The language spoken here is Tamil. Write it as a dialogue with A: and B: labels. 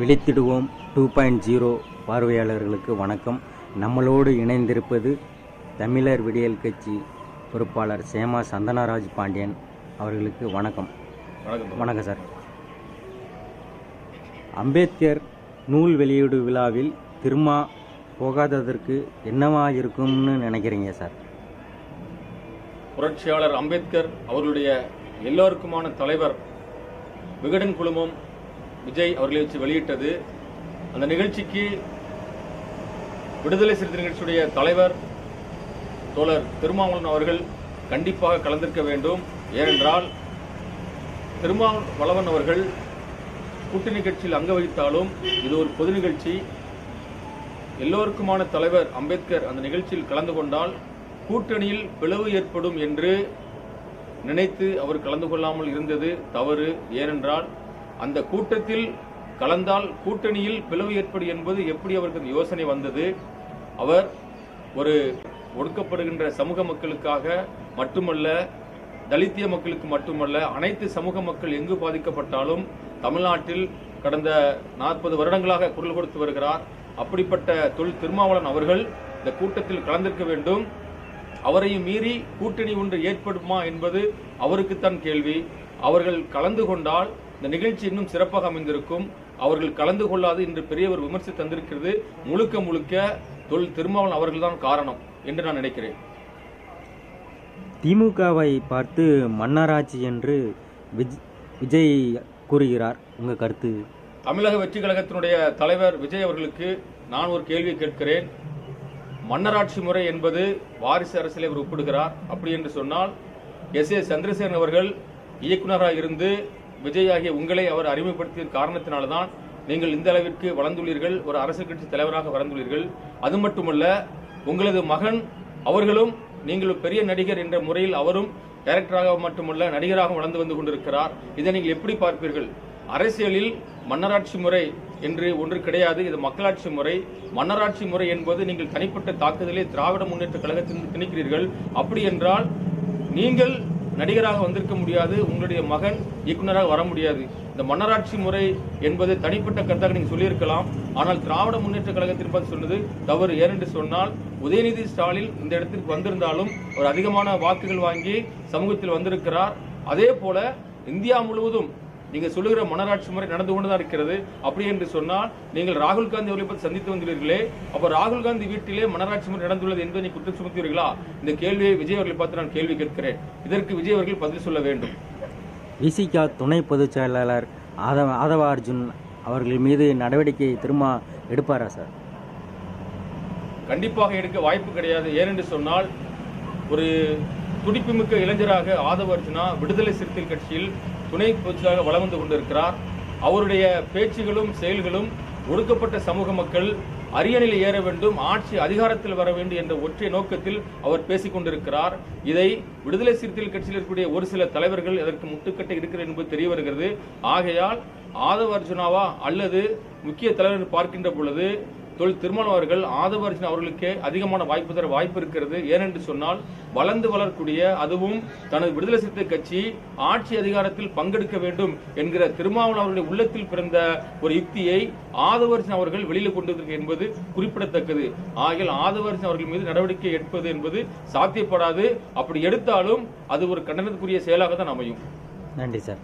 A: விழித்திடுவோம். டூ பாயிண்ட் ஜீரோ பார்வையாளர்களுக்கு வணக்கம். நம்மளோடு இணைந்திருப்பது தமிழர் விடியல் கட்சி பொறுப்பாளர் சேமா சந்தனராஜ் பாண்டியன் அவர்களுக்கு வணக்கம்.
B: வணக்கம்.
A: சார். அம்பேத்கர் நூல் வெளியீடு விழாவில் திருமா போகாததற்கு என்னவா இருக்கும்னு நினைக்கிறீங்க சார்?
B: புரட்சியாளர் அம்பேத்கர் அவர்களுடைய எல்லோருக்குமான தலைவர் விகடன் குழுமம் விஜய் அவர்களை வச்சு வெளியிட்டது. அந்த நிகழ்ச்சிக்கு விடுதலை சிறுத்தை நிகழ்ச்சியுடைய தலைவர் தோழர் திருமாவளவன் அவர்கள் கண்டிப்பாக கலந்திருக்க வேண்டும். ஏனென்றால் திருமாவளவன் அவர்கள் கூட்டணி கட்சியில் அங்க வகித்தாலும் இது ஒரு பொது நிகழ்ச்சி. எல்லோருக்குமான தலைவர் அம்பேத்கர் அந்த நிகழ்ச்சியில் கலந்து கொண்டால் கூட்டணியில் பிளவு ஏற்படும் என்று நினைத்து அவர் கலந்து கொள்ளாமல் இருந்தது தவறு. ஏனென்றால் அந்த கூட்டத்தில் கலந்தால் கூட்டணியில் பிளவு ஏற்படும் என்பது எப்படி அவருக்கு அந்த யோசனை வந்தது? அவர் ஒரு ஒடுக்கப்படுகின்ற சமூக மக்களுக்காக மட்டுமல்ல தலித்திய மக்களுக்கு மட்டுமல்ல அனைத்து சமூக மக்கள் எங்கு பாதிக்கப்பட்டாலும் தமிழ்நாட்டில் கடந்த நாற்பது வருடங்களாக குரல் கொடுத்து வருகிறார். அப்படிப்பட்ட தொழில் திருமாவளன் அவர்கள் இந்த கூட்டத்தில் கலந்திருக்க வேண்டும். அவரையும் மீறி கூட்டணி ஒன்று ஏற்படுமா என்பது அவருக்குத்தான் கேள்வி. அவர்கள் கலந்து கொண்டால் இந்த நிகழ்ச்சி இன்னும் சிறப்பாக அமைந்திருக்கும். அவர்கள் கலந்து கொள்ளாது இன்று பெரிய ஒரு விமர்சனம் தந்திருக்கிறது. முழுக்க முழுக்க தொல் திருமாவளவன் அவர்கள்தான் காரணம் என்று நான் நினைக்கிறேன்.
A: திமுகவை பார்த்து மன்னராட்சி என்று விஜ் விஜய் கூறுகிறார். உங்கள் கருத்து?
B: தமிழக வெற்றி கழகத்தினுடைய தலைவர் விஜய் அவர்களுக்கு நான் ஒரு கேள்வி கேட்கிறேன். மன்னராட்சி முறை என்பது வாரிசு அரசியலை அவர் ஒப்பிடுகிறார். அப்படி என்று சொன்னால் எஸ் ஏ சந்திரசேகரன் அவர்கள் இயக்குநராக இருந்து விஜய் ஆகிய உங்களை அவர் அறிமுகப்படுத்திய காரணத்தினால்தான் நீங்கள் இந்த அளவிற்கு வளர்ந்துள்ளீர்கள் ஒரு அரசு கட்சி தலைவராக வளர்ந்துள்ளீர்கள். அது மட்டுமல்ல உங்களது மகன் அவர்களும் நீங்கள் பெரிய நடிகர் என்ற முறையில் அவரும் டைரக்டராக மட்டுமல்ல நடிகராக வளர்ந்து வந்து கொண்டிருக்கிறார். இதை நீங்கள் எப்படி பார்ப்பீர்கள்? அரசியலில் மன்னராட்சி முறை என்று ஒன்று கிடையாது இது மக்களாட்சி முறை. மன்னராட்சி முறை என்பது நீங்கள் தனிப்பட்ட தாக்குதலை திராவிட முன்னேற்ற கழகத்தில் திணிக்கிறீர்கள். அப்படி என்றால் நீங்கள் நடிகராக வந்திருக்க முடியாது உங்களுடைய மகன் இயக்குனராக வர முடியாது. இந்த மன்னராட்சி முறை என்பது தனிப்பட்ட கருத்தாக நீங்கள் சொல்லியிருக்கலாம். ஆனால் திராவிட முன்னேற்ற கழகத்தின் பார்த்து சொன்னது தவறு ஏனென்று சொன்னால் உதயநிதி ஸ்டாலின் இந்த இடத்திற்கு வந்திருந்தாலும் ஒரு அதிகமான வாக்குகள் வாங்கி சமூகத்தில் வந்திருக்கிறார். அதே போல இந்தியா முழுவதும் நீங்க சொல்லுகிற மன்னராட்சி முறை நடந்து கொண்டுதான் இருக்கிறது. அப்படி என்று சொன்னால் நீங்கள் ராகுல் காந்தி அவர்களை பற்றி சந்தித்து வந்தீர்களே. அப்ப ராகுல் காந்தி வீட்டிலே மன்னராட்சி முறை நடந்துள்ளது என்பதை நீ குற்றம் சுமத்துவீர்களா? இந்த கேள்வியை விஜய் அவர்களை பார்த்து நான் கேள்வி கேட்கிறேன். இதற்கு விஜய் அவர்கள் பதில் சொல்ல வேண்டும்.
A: விசிகா துணை பொதுச் செயலாளர் ஆதவ ஆதவ அர்ஜுன் அவர்கள் மீது நடவடிக்கை திரும்ப எடுப்பாரா சார்?
B: கண்டிப்பாக எடுக்க வாய்ப்பு கிடையாது. ஏனென்று சொன்னால் ஒரு துடிப்புமிக்க இளைஞராக ஆதவ அர்ஜுனா விடுதலை சிறுத்தைகள் கட்சியில் துணை பொதுச்சாக வளம் வந்து கொண்டிருக்கிறார். அவருடைய பேச்சுகளும் செயல்களும் ஒடுக்கப்பட்ட சமூக மக்கள் அரியணையில் ஏற வேண்டும் ஆட்சி அதிகாரத்தில் வர வேண்டும் என்ற ஒற்றை நோக்கத்தில் அவர் பேசிக் கொண்டிருக்கிறார். இதை விடுதலை சிறுத்தைகள் கட்சியில் இருக்கக்கூடிய ஒரு சில தலைவர்கள் இதற்கு முட்டுக்கட்டை இருக்கிறது என்பது தெரிய வருகிறது. ஆகையால் ஆதவ அர்ஜுனாவா அல்லது முக்கிய தலைவர் பார்க்கின்ற பொழுது தொழில் திருமணம் அவர்கள் ஆதவ அர்ஜுன் அதிகமான வாய்ப்பு தர வாய்ப்பு இருக்கிறது. ஏனென்று சொன்னால் வளர்ந்து வளரக்கூடிய அதுவும் தனது விடுதலை சிறுத்தை கட்சி ஆட்சி அதிகாரத்தில் பங்கெடுக்க வேண்டும் என்கிற திருமாவளவன் அவருடைய உள்ளத்தில் பிறந்த ஒரு யுக்தியை ஆதவர்ஜன் அவர்கள் வெளியில் கொண்டு வந்திருக்க என்பது குறிப்பிடத்தக்கது. ஆகிய ஆதவர்ஜன் அவர்கள் மீது நடவடிக்கை எடுப்பது என்பது சாத்தியப்படாது. அப்படி எடுத்தாலும் அது ஒரு கண்டனத்துக்குரிய செயலாக தான் அமையும்.
A: நன்றி சார்.